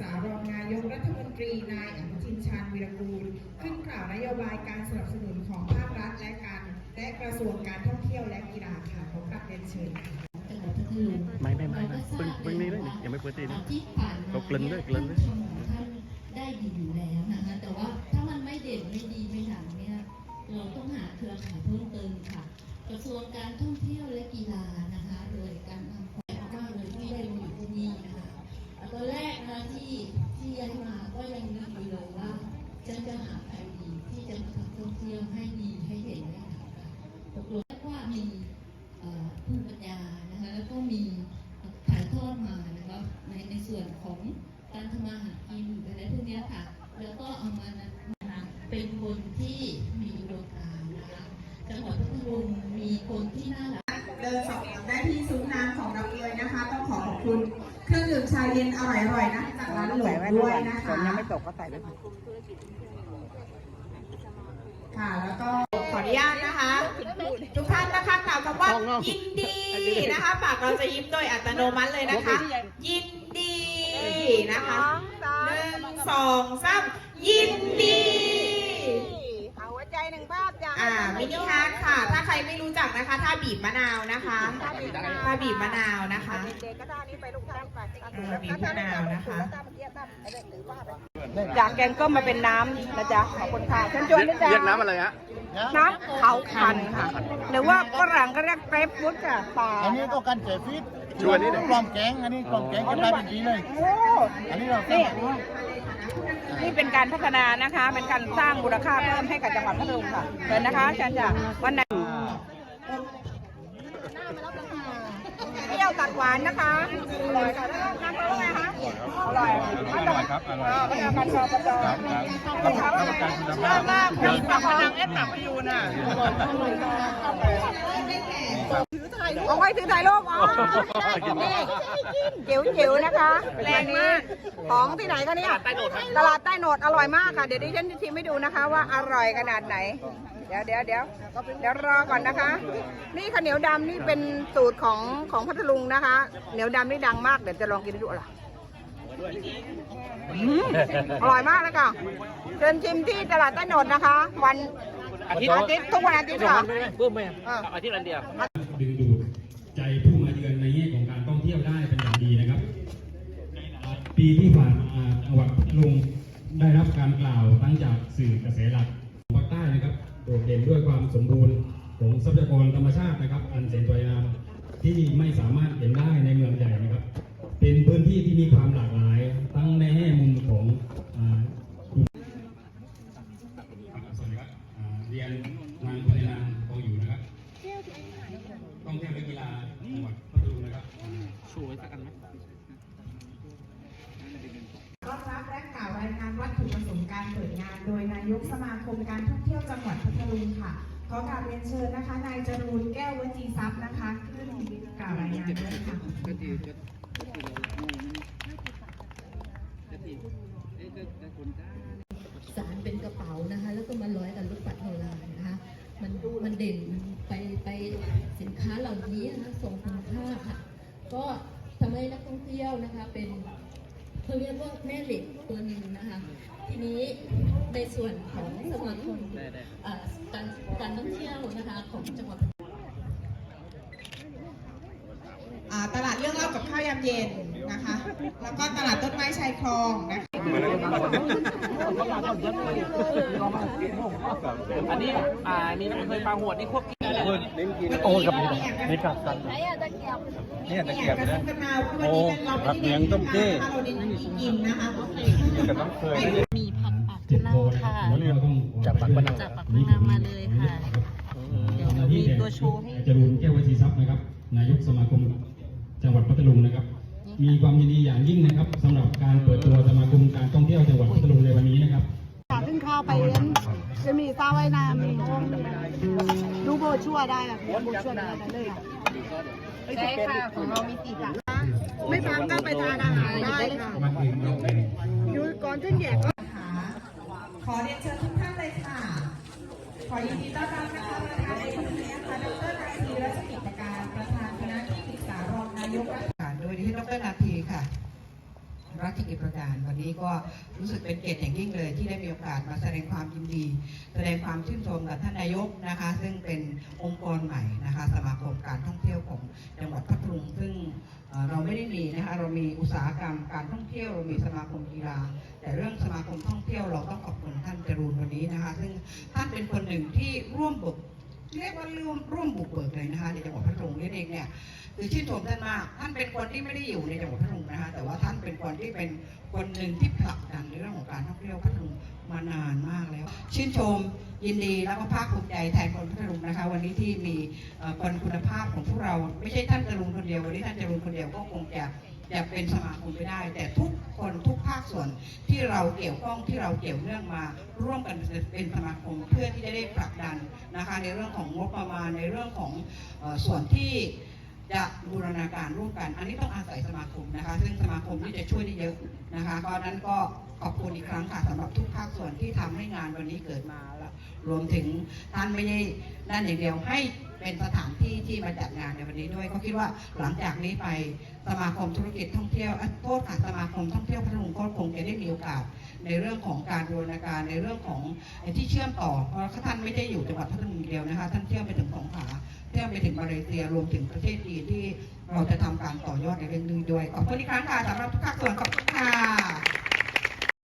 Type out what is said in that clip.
ษารองนายกรัฐมนตรีนายอนุทินชาญวีรกูล ขึ้นกล่าวนโยบายการสนับสนุนของภาครัฐและการและกระทรวงการท่องเที่ยวและกีฬาค่ะขอกลับเรียนเชิญไม่ะไม่ไม่ไม่เพิ่งเพิ่งนี้เลยยังไม่เปิดตีนะเรากลืนด้วยกลืนด้วยได้ดีอยู่แล้วนะคะแต่ว่าถ้ามันไม่เด่นไม่ดีไม่ดังเนี่ยเราต้องหาเครือข่ายเพิ่มเติมค่ะ กระทรวงการท่องเที่ยวและกีฬา หาใครดีที่จะมาทำท่องเที่ยวให้ดีให้เด่นให้ดังค่ะตกลงว่ามีภูมิปัญญานะคะแล้วก็มีถ่ายทอดมานะคะในในส่วนของการทำมาหากินอะไรพวกนี้ค่ะ แล้วก็เอามานะคะเป็นคนที่มีอุดมการณ์นะคะจังหวัดพัทลุงมีคนที่น่ารักเดินสอบได้ที่ซุ้มน้ำของเราเลยนะคะ ต้องขอขอบคุณเครื่องดื่มชาเย็นอร่อยๆนะจากร้านหลงด้วยนะคะยังไม่ตกก็ใส่ไว้ก่อน ค่ะ แล้วก็ขออนุญาตนะคะ ทุกท่านนะคะกล่าวคำว่ายินดีนะคะปากเราจะยิ้มโดยอัตโนมัติเลยนะคะ ยินดีนะคะหนึ่งสองสามยินดีเอา หัวใจหนึ่งภาพจ้ะอ่ามินิฮาร์ดค่ะ ถ้าใครไม่รู้จักนะคะถ้าบีบมะนาวนะคะถ้าบีบมะนาวนะคะเด็กก็ท่านี้ไปลูกท่านี้ไปเออบีบมะนาวนะคะจากแกงก็มาเป็นน้ำนะจ๊ะขอบคุณค่ะเชิญชวนนะจ๊ะเรียกน้ำอะไรฮะน้ำเขาคันค่ะ หรือว่าฝรั่งก็เรียกเกรปฟรุตค่ะปลาอันนี้ต้องการเจฟิตชวนนี่หน่อยกล่อมแกงอันนี้กล่อมแกงกันได้เป็นดีเลยโอ้อันนี้เรานี่ นี่เป็นการพัฒนานะคะ เป็นการสร้างมูลค่าเพิ่มให้กับจังหวัดพัทลุงค่ะเชิญนะคะอาจารย์จ้ะวันไหนเที่ยวตัดหวานนะคะอร่อยค่ะแล้วน้ำเปล่าไงคะ ร่อยอร่อยครับอร่อยประกันชอประจอครับครับประกันคุณภาพมากมีปากพนังเอสหนักไปอยู่น่ะเอาไว้ถือถ่ายรูปอ๋อนี่จิ๋วจิ๋วๆนะคะ แรงมาก ของที่ไหนคะเนี่ยตลาดใต้โหนดอร่อยมากค่ะ เดี๋ยวดิฉันจะชิมให้ดูนะคะว่าอร่อยขนาดไหน เดี๋ยวเดี๋ยวเดี๋ยวเดี๋ยวรอก่อนนะคะ นี่ข้าวเหนียวดำนี่เป็นสูตรของของพัทลุงนะคะ เหนียวดำนี่ดังมาก เดี๋ยวจะลองกินดูล่ะอื มอร่อยมากเลยค่ะเชิญชิมที่ตลาดใต้โหนดนะคะ วันอาทิตย์ อาทิตย์ทุกวันอาทิตย์ค่ะปื้มไหมอะอาทิตย์อันเดียว ดึงดูดใจผู้มาเยือนในแง่ของการท่องเที่ยวได้เป็นอย่างดีนะครับ ปีที่ผ่านมาจังหวัดพัทลุงได้รับการกล่าวตั้งจากสื่อกระแสหลักของภาคใต้นะครับโดดเด่นด้วยความสมบูรณ์ของทรัพยากรธรรมชาตินะครับ อันแสนสวยงามที่ไม่สามารถเห็นได้ในเมืองใหญ่นะครับ เป็นพื้นที่ที่มีความหลากหลาย ทั้งในแง่มุมของสวัสดีครับอ่าเรียนนางพัฒนานทองอยู่นะครับท่องเที่ยวและกีฬาจังหวัดพัทลุงนะครับอ่าช่วยสักอันไหมต้อรับและกล่าวรายงานวัตถุประสงค์การเปิดงาน โดยนายกสมาคมการท่องเที่ยวจังหวัดพัทลุงค่ะขอกราบเรียนเชิญนะคะนายจรูนแก้ววจีทรัพย์นะคะขึ้นกล่าวรายงานด้วยค่ะ สารเป็นกระเป๋านะคะ แล้วก็มาร้อยกับลูกปัดโบราณนะคะ มันมันเด่นไปไปสินค้าเหล่านี้นะคะส่งคุณค่าค่ะ ก็ทำให้นักท่องเที่ยวนะคะเป็นเขาเรียกว่าแม่เหล็กตัวหนึ่งนะคะ ทีนี้ในส่วนของสมาคมการการท่องเที่ยวนะคะของจังหวัดตลาดเรื่องเล่ากับข้าวยามเย็นนะคะ แล้วก็ตลาดต้นไม้ชายคลองนะคะ อันนี้อ่านี่เคยปลาหัวดนี่ควบกินโอ้กับนี่กับกันเนี่ยตะเกียบนะโอ้รับเลี้ยงต้มเจ้เราเน้นกินนะคะก็ต้องเคยมีผักปากติดพนัโพงนะครัค่ะบวันนี้เราต้องจับปากพนังจับปากพนังมาเลยค่ะเดี๋ยวมีตัวโชว์ให้จรูนแก้ววจีทรัพย์นะครับ นายกสมาคมจังหวัดพัทลุงนะครับ มีความยินดีอย่างยิ่งนะครับสำหรับการเปิดตัวสมา ไว้น้ำมีห้องดูโบชั่วได้อะโบชั่วได้เลยค่ะใช่ค่ะของเรามีสีสันไม่พักก็ไปทานอาหารได้ค่ะอยู่ก่อนขึ้นแยกก็ขอเรียนเชิญทุกท่านเลยค่ะ ขอยินดีต้อนรับนะคะประธานในวันนี้นะคะดรนาทีรัชกิจการประธานคณะที่ปรึกษารองนายกรัฐมนตรีโดยที่ดรนาทีค่ะ ราชกิจประการวันนี้ก็รู้สึกเป็นเกียรติอย่างยิ่งเลย ที่ได้มีโอกาสมาแสดงความยินดี แสดงความชื่นชมกับท่านนายกนะคะ ซึ่งเป็นองค์กรใหม่นะคะสมาคมการท่องเที่ยวของจังหวัดพัทลุงซึ่งเอ่อเราไม่ได้มีนะคะเรามีอุตสาหกรรมการท่องเที่ยวเรามีสมาคมกีฬา แต่เรื่องสมาคมท่องเที่ยวเราต้องขอบคุณท่านจรูนวันนี้นะคะ ซึ่งท่านเป็นคนหนึ่งที่ร่วมบุกเรียกว่าร่วมร่วมบุกเบิกเลยนะคะในจังหวัดพัทลุงนี่เองเนี่ย คือชื่นชมท่านมาก ท่านเป็นคนที่ไม่ได้อยู่ในจังหวัดพัทลุงนะคะแต่ว่าท่านเป็นคนที่เป็นคนหนึ่งที่ผลักดันในเรื่องของการท่องเที่ยวพัทลุงมานานมากแล้ว ชื่นชมยินดีแล้วก็ภาคภูมิใจแทนคนพัทลุงนะคะ วันนี้ที่มีคนคุณภาพของพวกเรา ไม่ใช่ท่านจรุนคนเดียววันนี้ท่านจรุนคนเดียวก็คงจะจะเป็นสมาคมไม่ได้ แต่ทุกคนทุกภาคส่วนที่เราเกี่ยวข้องที่เราเกี่ยวเนื่องมา ร่วมกันเป็นสมาคมเพื่อที่จะได้ผลักดันนะคะในเรื่องของงบประมาณในเรื่องของอส่วนที่ จะบูรณาการร่วมกัน อันนี้ต้องอาศัยสมาคมนะคะ ซึ่งสมาคมนี่จะช่วยได้เยอะนะคะก็นั้นก็ขอบคุณอีกครั้งค่ะสำหรับทุกภาคส่วนที่ทำให้งานวันนี้เกิดมาแล้วรวมถึงท่านไม่ได้นั่นอย่างเดียวให้ เป็นสถานที่ที่มาจัดงานในวันนี้ด้วย ก็คิดว่าหลังจากนี้ไปสมาคมธุรกิจท่องเที่ยวโทษค่ะสมาคมท่องเที่ยวพัทลุงก็คงจะได้มีโอกาส ในเรื่องของการบูรณาการในเรื่องของที่เชื่อมต่อ เพราะท่านไม่ได้อยู่จังหวัดพัทลุงเดียวนะคะ ท่านเชื่อมไปถึงสงขลาเชื่อมไปถึงมาเลเซียรวมถึงประเทศจีนที่เราจะทำการต่อยอดในเรื่องนี้ด้วยขอบคุณอีกครั้งค่ะสำหรับทุกภาคส่วนขอบคุณค่ะ